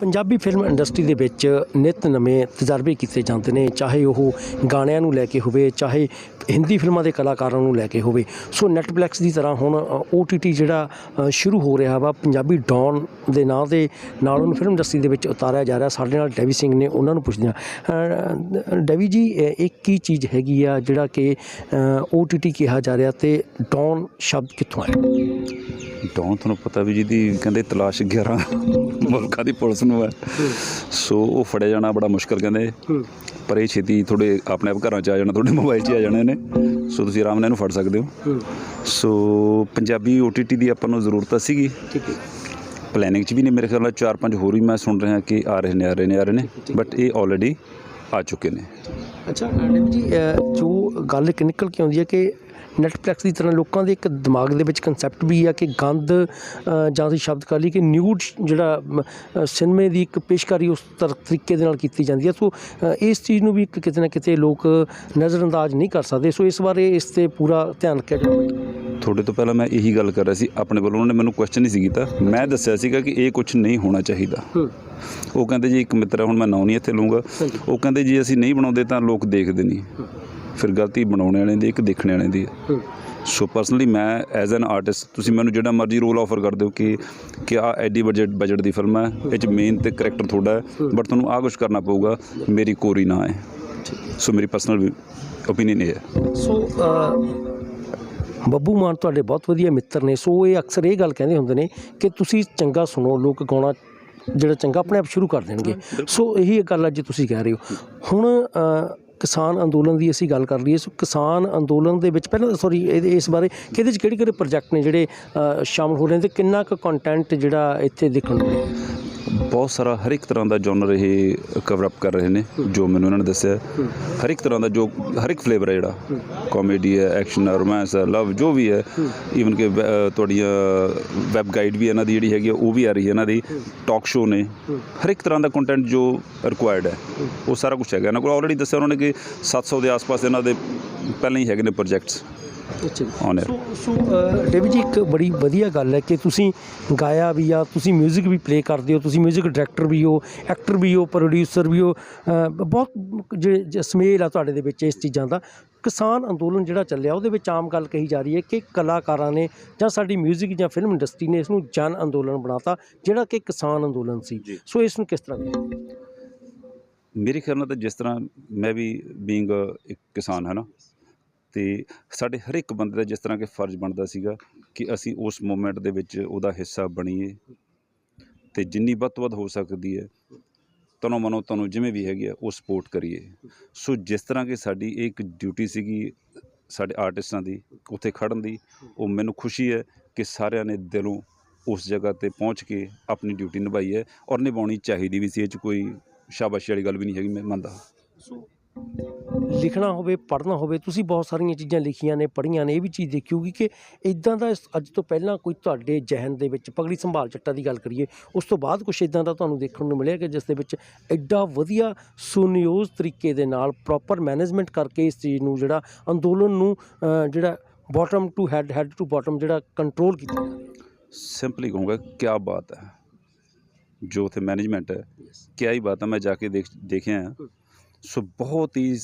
Punjabi film industry ਦੇ ਵਿੱਚ ਨਿਤ ਨਵੇਂ ਤਜਰਬੇ ਕੀਤੇ ਜਾਂਦੇ ਨੇ, ਚਾਹੇ ਉਹ ਗਾਣਿਆਂ ਨੂੰ ਲੈ ਕੇ ਹੋਵੇ, ਚਾਹੇ ਹਿੰਦੀ ਫਿਲਮਾਂ ਦੇ ਕਲਾਕਾਰਾਂ ਨੂੰ ਲੈ ਕੇ ਹੋਵੇ। ਸੋ ਨੈਟਫਲਿਕਸ ਦੀ ਤਰ੍ਹਾਂ ਹੁਣ OTT ਜਿਹੜਾ ਸ਼ੁਰੂ ਹੋ ਰਿਹਾ ਵਾ, ਪੰਜਾਬੀ ਡੌਨ ਦੇ ਨਾਂ ਦੇ ਨਾਲ ਉਹਨੂੰ ਫਿਲਮ ਇੰਡਸਟਰੀ ਦੇ ਵਿੱਚ ਉਤਾਰਿਆ ਜਾ ਰਿਹਾ। ਸਾਡੇ ਨਾਲ ਡੈਵੀ ਸਿੰਘ ਨੇ ਉਹਨਾਂ ਨੂੰ ਪੁੱਛਦੇ ਹਾਂ। ਡੈਵੀ ਜੀ ਇਹ ਇਹ ਕੀ ਚੀਜ਼ ਹੈਗੀ ਆ ਜਿਹੜਾ ਕਿ OTT ਕਿਹਾ ਜਾ ਰਿਹਾ ਤੇ ਡੌਨ ਸ਼ਬਦ ਕਿੱਥੋਂ ਆਇਆ? ਡੌਨ ਤੁਹਾਨੂੰ ਪਤਾ ਵੀ ਜਿਹਦੀ ਕਹਿੰਦੇ ਤਲਾਸ਼ 11 ਮੁਲਕਾਂ ਦੀ ਪੁਲਿਸ ਨੂੰ ਹੈ। ਸੋ ਉਹ ਫੜਿਆ ਜਾਣਾ ਬੜਾ ਮੁਸ਼ਕਲ ਕਹਿੰਦੇ। ਪਰ ਇਹ ਛੇਤੀ ਤੁਹਾਡੇ ਆਪਣੇ ਆਪ ਘਰਾਂ 'ਚ ਆ ਜਾਣਾ ਤੁਹਾਡੇ ਮੋਬਾਈਲ 'ਚ ਆ ਜਾਣੇ ਨੇ। ਸੋ ਤੁਸੀਂ ਆਰਾਮ ਨਾਲ ਇਹਨੂੰ ਫੜ ਸਕਦੇ ਹੋ। ਸੋ ਪੰਜਾਬੀ OTT ਦੀ ਆਪਾਂ ਨੂੰ ਜ਼ਰੂਰਤ ਸੀਗੀ। ਠੀਕ ਹੈ। ਪਲੈਨਿੰਗ 'ਚ ਵੀ ਨੇ ਮੇਰੇ ਖਿਆਲ ਨਾਲ ਚਾਰ ਪੰਜ ਹੋਰ ਵੀ ਮੈਂ ਸੁਣ ਰਿਹਾ ਕਿ ਆ ਰਹੇ ਨੇ ਆ ਰਹੇ ਨੇ ਆ ਰਹੇ ਨੇ। ਬਟ ਇਹ ਆਲਰੇਡੀ ਆ ਚੁੱਕੇ ਨੇ। ਅੱਛਾ ਮੈਡਮ ਜੀ ਅਹ ਜੋ ਗੱਲ ਇੱਕ ਨਿਕਲ ਕੇ ਆਉਂਦੀ ਹੈ ਕਿ ਨੈਟਫਲਿਕਸ ਦੀ ਤਰ੍ਹਾਂ ਲੋਕਾਂ ਦੇ ਇੱਕ ਦਿਮਾਗ ਦੇ ਵਿੱਚ ਕਨਸੈਪਟ ਵੀ ਆ ਕਿ ਗੰਦ ਅਹ ਜਾਂ ਅਸੀਂ ਸ਼ਬਦ ਕਰ ਲਈ ਕਿ ਨਿਊਡ ਜਿਹੜਾ ਮ, ਅਹ ਸਿਨੇਮੇ ਦੀ ਇੱਕ ਪੇਸ਼ਕਾਰੀ ਉਸ ਤਰ ਤਰੀਕੇ ਦੇ ਨਾਲ ਕੀਤੀ ਜਾਂਦੀ ਹੈ। ਸੋ ਅਹ ਇਸ ਚੀਜ਼ ਨੂੰ ਵੀ ਇੱਕ ਕਿਤੇ ਨਾ ਕਿਤੇ ਲੋਕ ਨਜ਼ਰਅੰਦਾਜ਼ ਨਹੀਂ ਕਰ ਸਕਦੇ। ਸੋ ਇਸ ਬਾਰੇ ਇਸ ਤੇ ਪੂਰਾ ਧਿਆਨ ਰੱਖਿਆ ਜਾਵੇ। ਤੁਹਾਡੇ ਤੋਂ ਪਹਿਲਾਂ ਮੈਂ ਇਹੀ ਗੱਲ ਕਰ ਰਿਹਾ ਸੀ ਆਪਣੇ ਵੱਲੋਂ ਉਹਨਾਂ ਨੇ ਮੈਨੂੰ ਕੁਐਸਚਨ ਨਹੀਂ ਸੀ ਕੀਤਾ। ਮੈਂ ਦੱਸਿਆ ਸੀਗਾ ਕਿ ਇਹ ਕੁਝ ਨਹੀਂ ਹੋਣਾ ਚਾਹੀਦਾ। ਉਹ ਕਹਿੰਦੇ ਜੀ ਇੱਕ ਮਿੱਤਰ ਹੈ, ਹੁਣ ਮੈਂ ਨਾਂ ਨਹੀਂ ਇੱਥੇ ਲਊਂਗਾ। ਉਹ ਕਹਿੰਦੇ ਜੀ ਅਸੀਂ ਨਹੀਂ ਬਣਾਉਂਦੇ ਤਾਂ ਲੋਕ ਦੇਖਦੇ ਨਹੀਂ। ਫਿਰ ਗਲਤੀ ਬਣਾਉਣੇ ਵਾਲੇ ਦੀ ਇੱਕ ਦੇਖਣੇ ਵਾਲੇ ਦੀ ਹੈ। ਸੋ ਪਰਸਨਲੀ ਮੈਂ ਐਜ਼ ਐਨ ਆਰਟਿਸਟ ਤੁਸੀਂ ਮੈਨੂੰ ਜਿਹੜਾ ਮਰਜ਼ੀ ਰੋਲ ਆਫਰ ਕਰ ਦਿਓ ਕਿ ਕਿ ਆ ਐਡੀ ਬਜਟ ਬਜਟ ਦੀ ਫਿਲਮ ਹੈ। ਇਹ ਚ ਮੇਨ ਤੇ ਕਰੈਕਟਰ ਤੁਹਾਡਾ ਹੈ। ਬਟ ਤੁਹਾਨੂੰ ਆ ਕੁਝ ਕਰਨਾ ਪਊਗਾ। ਮੇਰੀ ਕੋਰੀ ਨਾ ਹੈ। ਸੋ ਮੇਰੀ ਪਰਸਨਲ ਓਪੀਨੀਅਨ ਇਹ ਹੈ। ਸੋ ਅਹ, ਬੱਬੂ ਮਾਨ ਤੁਹਾਡੇ ਬਹੁਤ ਵਧੀਆ ਮਿੱਤਰ ਨੇ ਸੋ ਇਹ ਅਕਸਰ ਇਹ ਗੱਲ ਕਹਿੰਦੇ ਹੁੰਦੇ ਨੇ ਕਿ ਤੁਸੀਂ ਚੰਗਾ ਸੁਣੋ ਲੋਕ ਗਾਉਣਾ ਜਿਹੜਾ ਚੰਗਾ ਆਪਣੇ ਆਪ ਸ਼ੁਰੂ ਕਰ ਦੇਣਗੇ। ਸੋ ਇਹੀ ਗੱਲ ਅੱਜ ਤੁਸੀਂ ਕਹਿ ਰਹੇ ਹੋ। ਹੁਣ ਕਿਸਾਨ ਅੰਦੋਲਨ ਦੀ ਅਸੀਂ ਗੱਲ ਕਰ ਲਈਏ ਸੋ ਕਿਸਾਨ ਅੰਦੋਲਨ ਦੇ ਵਿੱਚ ਪਹਿਲਾਂ ਸੌਰੀ ਇਸ ਬਾਰੇ ਕਿ ਇਹਦੇ ਵਿੱਚ ਕਿਹੜੇ ਕਿਹੜੇ ਪ੍ਰੋਜੈਕਟ ਨੇ ਜਿਹੜੇ ਸ਼ਾਮਲ ਹੋ ਰਹੇ ਨੇ ਤੇ ਕਿੰਨਾ ਕੁ ਕੰਟੈਂਟ ਜਿਹੜਾ ਇੱਥੇ ਦੇਖਣ ਨੂੰ ਮਿਲਿਆ? ਬਹੁਤ ਸਾਰਾ ਹਰ ਇੱਕ ਤਰ੍ਹਾਂ ਦਾ ਜਨਰ ਇਹ ਕਵਰ ਅਪ ਕਰ ਰਹੇ ਨੇ ਜੋ ਮੈਨੂੰ ਇਹਨਾਂ ਨੇ ਦੱਸਿਆ। ਹਰ ਇੱਕ ਤਰ੍ਹਾਂ ਦਾ ਜੋ ਹਰ ਇੱਕ ਫਲੇਵਰ ਹੈ ਜਿਹੜਾ। ਕਾਮੇਡੀ ਹੈ ਐਕਸ਼ਨ ਹੈ ਰੋਮਾਂਸ ਹੈ ਲਵ ਜੋ ਵੀ ਹੈ। ਈਵਨ ਕਿ ਤੁਹਾਡੀਆਂ ਵੈਬ ਗਾਈਡ ਵੀ ਇਹਨਾਂ ਦੀ ਜਿਹੜੀ ਹੈਗੀ ਆ, ਉਹ ਵੀ ਆ ਰਹੀ ਹੈ ਇਹਨਾਂ ਦੀ। ਟਾਕ ਸ਼ੋ ਨੇ। ਹਰ ਇੱਕ ਤਰ੍ਹਾਂ ਦਾ ਕੰਟੈਂਟ ਜੋ ਰਿਕੁਆਇਰਡ ਹੈ। ਉਹ ਸਾਰਾ ਕੁਝ ਹੈਗਾ। ਇਹਨਾਂ ਕੋਲ ਆਲਰੇਡੀ ਦੱਸਿਆ ਉਹਨਾਂ ਨੇ ਕਿ 700 ਦੇ ਆਸ-ਪਾਸ ਇਹਨਾਂ ਦੇ ਪਹਿਲਾਂ ਹੀ ਹੈਗੇ ਨੇ ਪ੍ਰੋਜੈਕਟਸ ਅੱਛਾ ਜੀ ਔਨ ਸੋ ਸੋ ਡੇਵੀ ਜੀ ਇੱਕ ਬੜੀ ਵਧੀਆ ਗੱਲ ਹੈ ਕਿ ਤੁਸੀਂ ਗਾਇਆ ਵੀ ਆ ਤੁਸੀਂ 뮤직 ਵੀ ਪਲੇ ਕਰਦੇ ਹੋ ਤੁਸੀਂ 뮤직 ਡਾਇਰੈਕਟਰ ਵੀ ਹੋ ਐਕਟਰ ਵੀ ਹੋ ਪ੍ਰੋਡਿਊਸਰ ਵੀ ਹੋ ਅਹ, ਬਹੁਤ ਜਿਹੜੇ ਜ- ਸਮੇਲ ਆ ਤੁਹਾਡੇ ਦੇ ਵਿੱਚ ਇਸ ਚੀਜ਼ਾਂ ਦਾ ਕਿਸਾਨ ਅੰਦੋਲਨ ਜਿਹੜਾ ਚੱਲਿਆ ਉਹਦੇ ਵਿੱਚ ਆਮ ਗੱਲ ਕਹੀ ਜਾ ਰਹੀ ਹੈ ਕਿ ਕਲਾਕਾਰਾਂ ਨੇ ਜਾਂ ਸਾਡੀ 뮤직 ਜਾਂ ਫਿਲਮ ਇੰਡਸਟਰੀ ਨੇ ਇਸ ਨੂੰ ਜਨ ਅੰਦੋਲਨ ਬਣਾਤਾ ਜਿਹੜਾ ਕਿ ਕਿਸਾਨ ਅੰਦੋਲਨ ਸੀ ਸੋ ਇਸ ਨੂੰ ਕਿਸ ਤਰ੍ਹਾਂ ਦੇਖਦੇ ਹੋ? ਮੇਰੇ ਖਿਆਲ ਨਾਲ ਤਾਂ ਜਿਸ ਤਰ੍ਹਾਂ ਮੈਂ ਵੀ ਬੀਇੰਗ ਇੱਕ ਕਿਸਾਨ ਹੈ ਨਾ ਤੇ ਸਾਡੇ ਹਰ ਇੱਕ ਬੰਦੇ ਦਾ ਜਿਸ ਤਰ੍ਹਾਂ ਕਿ ਫਰਜ਼ ਬਣਦਾ ਸੀਗਾ ਕਿ ਅਸੀਂ ਉਸ ਮੂਮੈਂਟ ਦੇ ਵਿੱਚ ਉਹਦਾ ਹਿੱਸਾ ਬਣੀਏ ਤੇ ਜਿੰਨੀ ਵੱਧ ਤੋਂ ਵੱਧ ਹੋ ਸਕਦੀ ਹੈ, ਤਨੋ ਮਨੋ ਤੁਹਾਨੂੰ ਜਿਵੇਂ ਵੀ ਹੈਗੀ ਆ ਉਹ ਸਪੋਰਟ ਕਰੀਏ। ਸੋ ਜਿਸ ਤਰ੍ਹਾਂ ਕਿ ਸਾਡੀ ਇਹ ਇੱਕ ਡਿਊਟੀ ਸੀਗੀ ਸਾਡੇ ਆਰਟਿਸਟਾਂ ਦੀ, ਉੱਥੇ ਖੜਨ ਦੀ, ਉਹ ਮੈਨੂੰ ਖੁਸ਼ੀ ਹੈ ਕਿ ਸਾਰਿਆਂ ਨੇ ਦਿਲੋਂ ਉਸ ਜਗ੍ਹਾ ਤੇ ਪਹੁੰਚ ਕੇ ਆਪਣੀ ਡਿਊਟੀ ਨਿਭਾਈ ਹੈ ਔਰ ਨਿਭਾਉਣੀ ਚਾਹੀਦੀ ਵੀ ਸੀ, ਇਹ 'ਚ ਕੋਈ ਸ਼ਾਬਾਸ਼ੀ ਵਾਲੀ ਗੱਲ ਵੀ ਨਹੀਂ ਹੈਗੀ, ਮੈਂ ਮੰਨਦਾ ਸੋ ਲਿਖਣਾ ਹੋਵੇ ਪੜ੍ਹਨਾ ਹੋਵੇ ਤੁਸੀਂ ਬਹੁਤ ਸਾਰੀਆਂ ਚੀਜ਼ਾਂ ਲਿਖੀਆਂ ਨੇ ਪੜ੍ਹੀਆਂ ਨੇ ਇਹ ਵੀ ਚੀਜ਼ ਦੇਖੀ ਹੋਊਗੀ ਕਿ ਇਦਾਂ ਦਾ ਅੱਜ ਤੋਂ ਪਹਿਲਾਂ ਕੋਈ ਤੁਹਾਡੇ ਜ਼ਿਹਨ ਦੇ ਵਿੱਚ ਪਗੜੀ ਸੰਭਾਲ ਚੱਟਾ ਦੀ ਗੱਲ ਕਰੀਏ ਉਸ ਤੋਂ ਬਾਅਦ ਕੁਝ ਇਦਾਂ ਦਾ ਤੁਹਾਨੂੰ ਦੇਖਣ ਨੂੰ ਮਿਲਿਆ ਕਿ ਜਿਸ ਦੇ ਵਿੱਚ ਐਡਾ ਵਧੀਆ ਸੁਨਿਯੋਜ ਤਰੀਕੇ ਦੇ ਨਾਲ ਪ੍ਰੋਪਰ ਮੈਨੇਜਮੈਂਟ ਕਰਕੇ ਇਸ ਚੀਜ਼ ਨੂੰ ਜਿਹੜਾ ਅੰਦੋਲਨ ਨੂੰ ਜਿਹੜਾ bottom to head head to bottom ਜਿਹੜਾ ਕੰਟਰੋਲ ਕੀਤਾ ਸਿੰਪਲੀ ਕਹੂੰਗਾ ਕੀ ਬਾਤ ਹੈ। ਜੋ ਉੱਥੇ ਮੈਨੇਜਮੈਂਟ ਹੈ ਕਿਆ ਹੀ ਬਾਤ ਹੈ ਮੈਂ ਜਾ ਕੇ ਦੇਖ ਦੇਖਿਆ ਹੈ। ਸੋ ਬਹੁਤ ਹੀ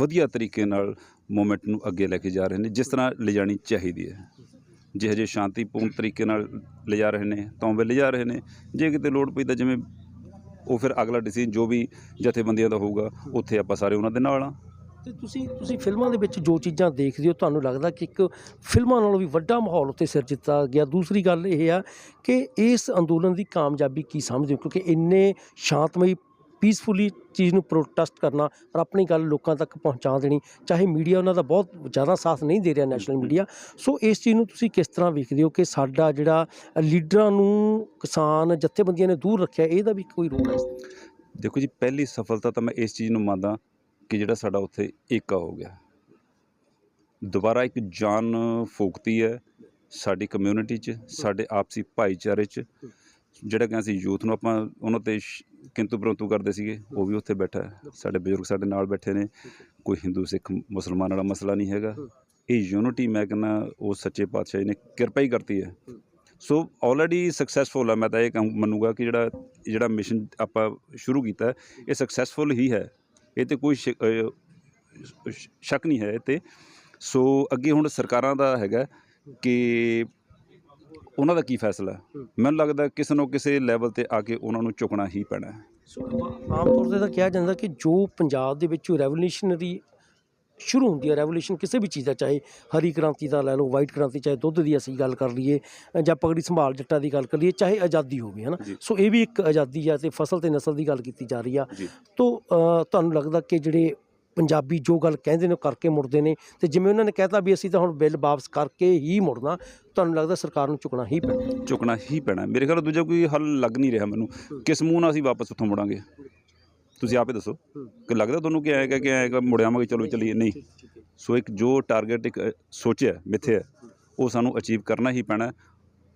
ਵਧੀਆ ਤਰੀਕੇ ਨਾਲ ਮੂਵਮੈਂਟ ਨੂੰ ਅੱਗੇ ਲੈ ਕੇ ਜਾ ਰਹੇ ਨੇ, ਜਿਸ ਤਰ੍ਹਾਂ ਲਿਜਾਣੀ ਚਾਹੀਦੀ ਹੈ। ਜੇ ਹਜੇ ਸ਼ਾਂਤੀਪੂਰਨ ਤਰੀਕੇ ਨਾਲ ਲਿਜਾ ਰਹੇ ਨੇ, ਤਾਂ ਉਹ ਲਿਜਾ ਰਹੇ ਨੇ। ਜੇ ਕਿਤੇ ਲੋੜ ਪਈ ਤਾਂ ਜਿਵੇਂ ਉਹ ਫਿਰ ਅਗਲਾ ਡਿਸੀਜਨ ਜੋ ਵੀ ਜਥੇਬੰਦੀਆਂ ਦਾ ਹੋਊਗਾ, ਉੱਥੇ ਆਪਾਂ ਸਾਰੇ ਉਹਨਾਂ ਦੇ ਨਾਲ ਆ ਤੇ ਤੁਸੀਂ ਤੁਸੀਂ ਫਿਲਮਾਂ ਦੇ ਵਿੱਚ ਜੋ ਚੀਜ਼ਾਂ ਦੇਖਦੇ ਹੋ, ਤੁਹਾਨੂੰ ਲੱਗਦਾ ਕਿ ਇੱਕ ਫਿਲਮਾਂ ਨਾਲੋਂ ਵੀ ਵੱਡਾ ਮਾਹੌਲ ਉੱਤੇ ਸਿਰਜਿੱਤਾ ਗਿਆ? ਦੂਸਰੀ ਗੱਲ ਇਹ ਆ ਕਿ ਇਸ ਅੰਦੋਲਨ ਦੀ ਕਾਮਯਾਬੀ ਕੀ ਸਮਝਦੇ ਹੋ? ਕਿਉਂਕਿ ਇੰਨੇ ਸ਼ਾਂਤਮਈ ਪੀਸਫੁਲੀ ਚੀਜ਼ ਨੂੰ ਪ੍ਰੋਟੈਸਟ ਕਰਨਾ ਔਰ ਆਪਣੀ ਗੱਲ ਲੋਕਾਂ ਤੱਕ ਪਹੁੰਚਾ ਦੇਣੀ ਚਾਹੇ ਮੀਡੀਆ ਉਹਨਾਂ ਦਾ ਬਹੁਤ ਜ਼ਿਆਦਾ ਸਾਥ ਨਹੀਂ ਦੇ ਰਿਹਾ ਨੈਸ਼ਨਲ ਮੀਡੀਆ ਸੋ ਇਸ ਚੀਜ਼ ਨੂੰ ਤੁਸੀਂ ਕਿਸ ਤਰ੍ਹਾਂ ਵੇਖਦੇ ਹੋ ਕਿ ਸਾਡਾ ਜਿਹੜਾ ਲੀਡਰਾਂ ਨੂੰ ਕਿਸਾਨ ਜਥੇਬੰਦੀਆਂ ਨੇ ਦੂਰ ਰੱਖਿਆ ਇਹਦਾ ਵੀ ਕੋਈ ਰੋਲ ਹੈ ਦੇਖੋ ਜੀ ਪਹਿਲੀ ਸਫਲਤਾ ਤਾਂ ਮੈਂ ਇਸ ਚੀਜ਼ ਨੂੰ ਮੰਨਦਾ ਕਿ ਜਿਹੜਾ ਸਾਡਾ ਉੱਥੇ ਏਕਾ ਹੋ ਗਿਆ। ਦੁਬਾਰਾ ਇੱਕ ਜਾਨ ਫੂਕਤੀ ਹੈ ਸਾਡੀ ਕਮਿਊਨਿਟੀ 'ਚ ਸਾਡੇ ਆਪਸੀ ਭਾਈਚਾਰੇ 'ਚ ਜਿਹੜਾ ਕਿ ਅਸੀਂ ਯੂਥ ਨੂੰ ਆਪਾਂ ਉਹਨਾਂ ਤੇ ਸ਼- ਕਿੰਤੂ ਪਰੰਤੂ ਕਰਦੇ ਸੀਗੇ ਉਹ ਵੀ ਉੱਥੇ ਬੈਠਾ ਹੈ। ਸਾਡੇ ਬਜ਼ੁਰਗ ਸਾਡੇ ਨਾਲ ਬੈਠੇ ਨੇ। ਕੋਈ ਹਿੰਦੂ ਸਿੱਖ ਮੁਸਲਮਾਨ ਵਾਲਾ ਮਸਲਾ ਨਹੀਂ ਹੈਗਾ। ਇਹ ਯੂਨਿਟੀ ਮੈਂ ਕਹਿੰਦਾ ਉਹ ਸੱਚੇ ਪਾਤਸ਼ਾਹ ਜੀ ਨੇ ਕਿਰਪਾ ਹੀ ਕਰਤੀ ਹੈ। ਸੋ ਆਲਰੇਡੀ ਸਕਸੈਸਫੁਲ ਹੈ ਮੈਂ ਤਾਂ ਇਹ ਕਹੂੰ ਮੰਨੂਗਾ ਕਿ ਜਿਹੜਾ ਜਿਹੜਾ ਮਿਸ਼ਨ ਆਪਾਂ ਸ਼ੁਰੂ ਕੀਤਾ ਹੈ, ਇਹ ਸਕਸੈਸਫੁਲ ਹੀ ਹੈ। ਇਹ ਤੇ ਕੋਈ ਸ਼ੱਕ- ਅਹ, ਸ਼- ਸ਼ੱਕ ਨਹੀਂ ਹੈ ਇਹ ਤੇ। ਸੋ ਅੱਗੇ ਹੁਣ ਸਰਕਾਰਾਂ ਦਾ ਹੈਗਾ ਕਿ ਉਹਨਾਂ ਦਾ ਕੀ ਫੈਸਲਾ ਹੈ। ਹੂੰ। ਮੈਨੂੰ ਲੱਗਦਾ ਕਿਸੇ ਨੂੰ ਕਿਸੇ ਲੈਵਲ ਤੇ ਆ ਕੇ ਉਹਨਾਂ ਨੂੰ ਝੁਕਣਾ ਹੀ ਪੈਣਾ ਹੈ ਸੋ ਆਮ ਤੌਰ ਤੇ ਤਾਂ ਕਿਹਾ ਜਾਂਦਾ ਕਿ ਜੋ ਪੰਜਾਬ ਦੇ ਵਿੱਚ ਰੈਵੋਲੂਸ਼ਨਰੀ ਸ਼ੁਰੂ ਹੁੰਦੀ ਹੈ ਰੈਵੋਲੂਸ਼ਨ ਕਿਸੇ ਵੀ ਚੀਜ਼ ਦਾ ਚਾਹੇ ਹਰੀ ਕ੍ਰਾਂਤੀ ਦਾ ਲੈ ਲਓ ਵਾਈਟ ਕ੍ਰਾਂਤੀ ਚਾਹੇ ਦੁੱਧ ਦੀ ਅਸੀਂ ਗੱਲ ਕਰ ਲਈਏ ਜਾਂ ਪਗੜੀ ਸੰਭਾਲ ਜੱਟਾਂ ਦੀ ਗੱਲ ਕਰ ਲਈਏ ਚਾਹੇ ਆਜ਼ਾਦੀ ਹੋਵੇ ਹਨਾ। ਸੋ ਇਹ ਵੀ ਇੱਕ ਆਜ਼ਾਦੀ ਆ ਤੇ ਫਸਲ ਤੇ ਨਸਲ ਦੀ ਗੱਲ ਕੀਤੀ ਜਾ ਰਹੀ ਆ ਤੋ ਤੁਹਾਨੂੰ ਲੱਗਦਾ ਕਿ ਜਿਹੜੇ ਪੰਜਾਬੀ ਜੋ ਗੱਲ ਕਹਿੰਦੇ ਨੇ ਉਹ ਕਰਕੇ ਮੁੜਦੇ ਨੇ ਤੇ ਜਿਵੇਂ ਉਹਨਾਂ ਨੇ ਕਹਿਤਾ ਵੀ ਅਸੀਂ ਤਾਂ ਹੁਣ ਬਿੱਲ ਵਾਪਸ ਕਰਕੇ ਹੀ ਮੁੜਨਾ ਤੁਹਾਨੂੰ ਲੱਗਦਾ ਸਰਕਾਰ ਨੂੰ ਝੁਕਣਾ ਹੀ ਪੈਣਾ? ਝੁਕਣਾ ਹੀ ਪੈਣਾ। ਮੇਰੇ ਖਿਆਲ ਦੂਜਾ ਕੋਈ ਹੱਲ ਲੱਗ ਨਹੀਂ ਰਿਹਾ ਮੈਨੂੰ। ਕਿਸ ਮੂੰਹ ਨਾਲ ਅਸੀਂ ਵਾਪਸ ਉੱਥੋਂ ਮੁੜਾਂਗੇ? ਤੁਸੀਂ ਆਪੇ ਦੱਸੋ। ਕਿ ਲੱਗਦਾ ਤੁਹਾਨੂੰ ਕਿ ਆਏਗਾ ਕਿ ਆਏਗਾ ਮੁੜਿਆਵਾਂਗੇ ਚਲੋ ਚੱਲੀਏ? ਨਹੀਂ। ਸੋ ਇੱਕ ਜੋ ਟਾਰਗੇਟ ਇੱਕ ਸੋਚਿਆ ਮਿੱਥਿਆ ਉਹ ਸਾਨੂੰ ਅਚੀਵ ਕਰਨਾ ਹੀ ਪੈਣਾ।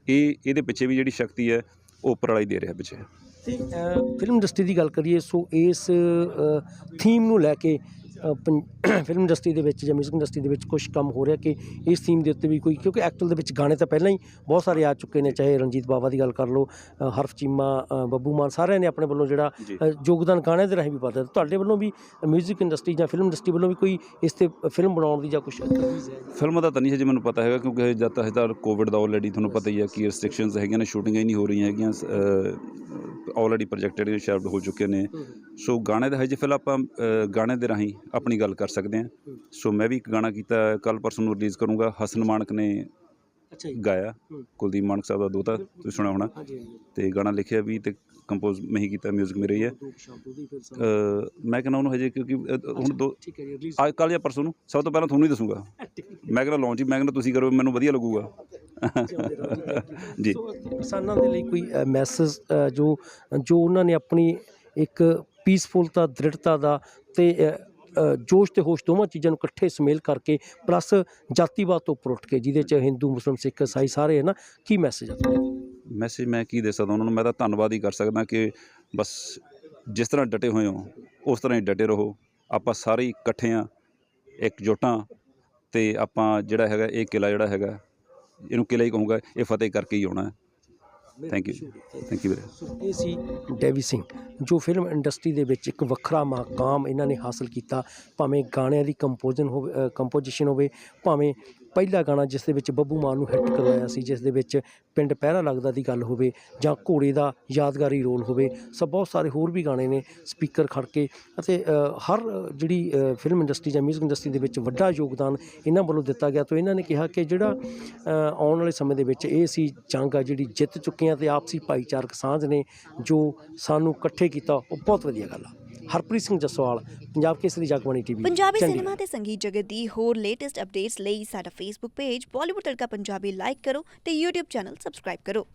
ਇਹ ਇਹਦੇ ਪਿੱਛੇ ਵੀ ਜਿਹੜੀ ਸ਼ਕਤੀ ਹੈ ਉਹ ਉੱਪਰ ਵਾਲਾ ਹੀ ਦੇ ਰਿਹਾ ਪਿੱਛੇ। ਫਿਲਮ ਇੰਡਸਟਰੀ ਦੀ ਗੱਲ ਕਰੀਏ ਸੋ ਇਸ ਥੀਮ ਨੂੰ ਲੈ ਕੇ ਫਿਲਮ ਇੰਡਸਟਰੀ ਦੇ ਵਿੱਚ ਜਾਂ ਮਿਊਜ਼ਿਕ ਇੰਡਸਟਰੀ ਦੇ ਵਿੱਚ ਕੁਝ ਕੰਮ ਹੋ ਰਿਹਾ ਕਿ ਇਸ ਥੀਮ ਦੇ ਉੱਤੇ ਵੀ ਕੋਈ ਕਿਉਂਕਿ ਐਕਚੁਅਲ ਦੇ ਵਿੱਚ ਗਾਣੇ ਤਾਂ ਪਹਿਲਾਂ ਹੀ ਬਹੁਤ ਸਾਰੇ ਆ ਚੁੱਕੇ ਨੇ ਚਾਹੇ ਰਣਜੀਤ ਬਾਵਾ ਦੀ ਗੱਲ ਕਰ ਲਓ ਹਰਫ ਚੀਮਾ ਬੱਬੂ ਮਾਨ ਸਾਰਿਆਂ ਨੇ ਆਪਣੇ ਵੱਲੋਂ ਜਿਹੜਾ ਯੋਗਦਾਨ ਗਾਣੇ ਦੇ ਰਾਹੀਂ ਵੀ ਪਾਤਾ ਤੁਹਾਡੇ ਵੱਲੋਂ ਵੀ ਮਿਊਜ਼ਿਕ ਇੰਡਸਟਰੀ ਜਾਂ ਫਿਲਮ ਇੰਡਸਟਰੀ ਵੱਲੋਂ ਵੀ ਕੋਈ ਇਸ ਤੇ ਫਿਲਮ ਬਣਾਉਣ ਦੀ ਜਾਂ ਕੁਝ ਫਿਲਮ ਦਾ ਤਾਂ ਨਹੀਂ ਹਜੇ ਮੈਨੂੰ ਪਤਾ ਹੈਗਾ ਕਿਉਂਕਿ ਜਦ ਤੱਕ ਕੋਵਿਡ ਦਾ ਆਲਰੇਡੀ ਤੁਹਾਨੂੰ ਪਤਾ ਹੀ ਹੈ ਕਿ ਰੈਸਟ੍ਰਿਕਸ਼ਨਸ ਹੈਗੀਆਂ ਨੇ ਸ਼ੂਟਿੰਗਾਂ ਹੀ ਨਹੀਂ ਹੋ ਰਹੀਆਂ ਹੈਗੀਆਂ ਆਲਰੇਡੀ ਪ੍ਰੋਜੈਕਟਡ ਸ਼ੈਫਟ ਹੋ ਚੁੱਕੇ ਨੇ। ਸੋ ਗਾਣੇ ਦਾ ਹਜੇ ਫਿਲਹਾਲ ਆਪਾਂ ਅ, ਗਾਣੇ ਦੇ ਰਾਹੀਂ ਆਪਣੀ ਗੱਲ ਕਰ ਸਕਦੇ ਹਾਂ। ਸੋ ਮੈਂ ਵੀ ਇੱਕ ਗਾਣਾ ਕੀਤਾ ਕੱਲ ਪਰਸੋਂ ਨੂੰ ਰਿਲੀਜ਼ ਕਰੂੰਗਾ। ਹਸਨ ਮਾਨਕ ਨੇ ਅੱਛਾ ਜੀ। ਗਾਇਆ। ਹੂੰ। ਕੁਲਦੀਪ ਮਾਨਕ ਸਾਹਿਬ ਦਾ ਦੋਤਾ ਤੁਸੀਂ ਸੁਣਿਆ ਹੋਣਾ। ਹਾਂਜੀ ਤੇ ਗਾਣਾ ਲਿਖਿਆ ਵੀ ਤੇ ਕੰਪੋਜ਼ ਮੈਂ ਹੀ ਕੀਤਾ 뮤직 ਮੇਰੇ ਹੀ ਹੈ। ਦੋ ਸ਼ਬਦ ਉਹਦੀ ਫਿਰ ਅ, ਮੈਂ ਕਹਿੰਦਾ ਉਹਨੂੰ ਹਜੇ ਕਿਉਂਕਿ ਅ, ਹੁਣ ਦੋ ਠੀਕ ਹੈ ਜੀ ਰਿਲੀਜ਼ ਅੱਜ ਕੱਲ੍ਹ ਜਾਂ ਪਰਸੋਂ ਨੂੰ? ਸਭ ਤੋਂ ਪਹਿਲਾਂ ਤੁਹਾਨੂੰ ਹੀ ਦੱਸੂਗਾ। ਮੈਂ ਕਹਿੰਦਾ ਲਾਂਚ ਹੀ ਮੈਂ ਕਹਿੰਦਾ ਤੁਸੀਂ ਕਰੋ ਮੈਨੂੰ ਵਧੀਆ ਲੱਗੂਗਾ। ਜੀ। ਸੋ ਕਿਸਾਨਾਂ ਦੇ ਲਈ ਕੋਈ ਮੈਸੇਜ ਜੋ ਜੋ ਉਹਨਾਂ ਨੇ ਆਪਣੀ ਇੱਕ ਪੀਸਫੁਲਤਾ ਦ੍ਰਿੜਤਾ ਦਾ ਤੇ ਜੋਸ਼ ਤੇ ਹੋਸ਼ ਦੋਵਾਂ ਚੀਜ਼ਾਂ ਨੂੰ ਇਕੱਠੇ ਸਮੇਲ ਕਰਕੇ ਪਲੱਸ ਜਾਤੀਵਾਦ ਤੋਂ ਉੱਪਰ ਉੱਠ ਕੇ ਜਿਹਦੇ ਚ ਹਿੰਦੂ ਮੁਸਲਮਾਨ ਸਿੱਖ ਈਸਾਈ ਸਾਰੇ ਹੈ ਨਾ ਕੀ ਮੈਸੇਜ ਆ ਮੈਸੇਜ ਮੈਂ ਕੀ ਦੇ ਸਕਦਾ ਉਹਨਾਂ ਨੂੰ ਮੈਂ ਤਾਂ ਧੰਨਵਾਦ ਹੀ ਕਰ ਸਕਦਾ ਕਿ ਬਸ ਜਿਸ ਤਰ੍ਹਾਂ ਡਟੇ ਹੋਏ ਹੋ ਉਸ ਤਰ੍ਹਾਂ ਹੀ ਡਟੇ ਰਹੋ ਆਪਾਂ ਸਾਰੇ ਇਕੱਠੇ ਆ ਇਕਜੁੱਟਾਂ ਤੇ ਆਪਾਂ ਜਿਹੜਾ ਹੈਗਾ ਇਹ ਕਿਲਾ ਜਿਹੜਾ ਹੈਗਾ ਇਹਨੂੰ ਕਿਲਾ ਹੀ ਕਹੂੰਗਾ ਇਹ ਫਤਿਹ ਕਰਕੇ ਹੀ ਆਉਣਾ ਥੈਂਕ ਯੂ ਥੈਂਕ ਯੂ ਵੀਰੇ। ਸੋ ਇਹ ਸੀ ਡੇਵੀ ਸਿੰਘ ਜੋ ਫਿਲਮ ਇੰਡਸਟਰੀ ਦੇ ਵਿੱਚ ਇੱਕ ਵੱਖਰਾ ਮਕਾਮ ਇਹਨਾਂ ਨੇ ਹਾਸਲ ਕੀਤਾ ਭਾਵੇਂ ਗਾਣਿਆਂ ਦੀ ਕੰਪੋਜਨ ਹੋਵੇ ਕੰਪੋਜੀਸ਼ਨ ਹੋਵੇ ਭਾਵੇਂ ਪਹਿਲਾ ਗਾਣਾ ਜਿਸ ਦੇ ਵਿੱਚ ਬੱਬੂ ਮਾਨ ਨੂੰ ਹਿੱਟ ਕਰਵਾਇਆ ਸੀ, ਜਿਸ ਦੇ ਵਿੱਚ ਪਿੰਡ ਪਹਿਰਾ ਲੱਗਦਾ ਦੀ ਗੱਲ ਹੋਵੇ ਜਾਂ ਘੋੜੇ ਦਾ ਯਾਦਗਾਰੀ ਰੋਲ ਹੋਵੇ, ਸਭ ਬਹੁਤ ਸਾਰੇ ਹੋਰ ਵੀ ਗਾਣੇ ਨੇ ਸਪੀਕਰ ਖੜ ਕੇ ਅਤੇ ਹਰ ਜਿਹੜੀ ਫਿਲਮ ਇੰਡਸਟਰੀ ਜਾਂ 뮤직 ਇੰਡਸਟਰੀ ਦੇ ਵਿੱਚ ਵੱਡਾ ਯੋਗਦਾਨ ਇਹਨਾਂ ਵੱਲੋਂ ਦਿੱਤਾ ਗਿਆ। ਤਾਂ ਇਹਨਾਂ ਨੇ ਕਿਹਾ ਕਿ ਜਿਹੜਾ ਆਉਣ ਵਾਲੇ ਸਮੇਂ ਦੇ ਵਿੱਚ ਇਹ ਸੀ ਜੰਗ ਆ ਜਿਹੜੀ ਜਿੱਤ ਚੁੱਕੇ ਆ ਤੇ ਆਪਸੀ ਭਾਈਚਾਰਕ ਸਾਂਝ ਨੇ ਜੋ ਸਾਨੂੰ ਇਕੱਠੇ ਕੀਤਾ। ਉਹ ਬਹੁਤ ਵਧੀਆ ਗੱਲ ਆ। ਹਰਪ੍ਰੀਤ ਸਿੰਘ ਜਸਵਾਲ ਪੰਜਾਬ ਕੇਸਰੀ ਜਗਬਾਣੀ ਟੀਵੀ ਪੰਜਾਬੀ ਸਿਨੇਮਾ ਤੇ ਸੰਗੀਤ ਜਗਤ ਦੀ ਹੋਰ ਲੇਟੈਸਟ ਅਪਡੇਟਸ ਲਈ ਸਾਡਾ ਫੇਸਬੁੱਕ ਪੇਜ ਬਾਲੀਵੁੱਡ ਤੜਕਾ ਪੰਜਾਬੀ ਲਾਈਕ ਕਰੋ ਤੇ YouTube ਚੈਨਲ ਸਬਸਕ੍ਰਾਈਬ ਕਰੋ।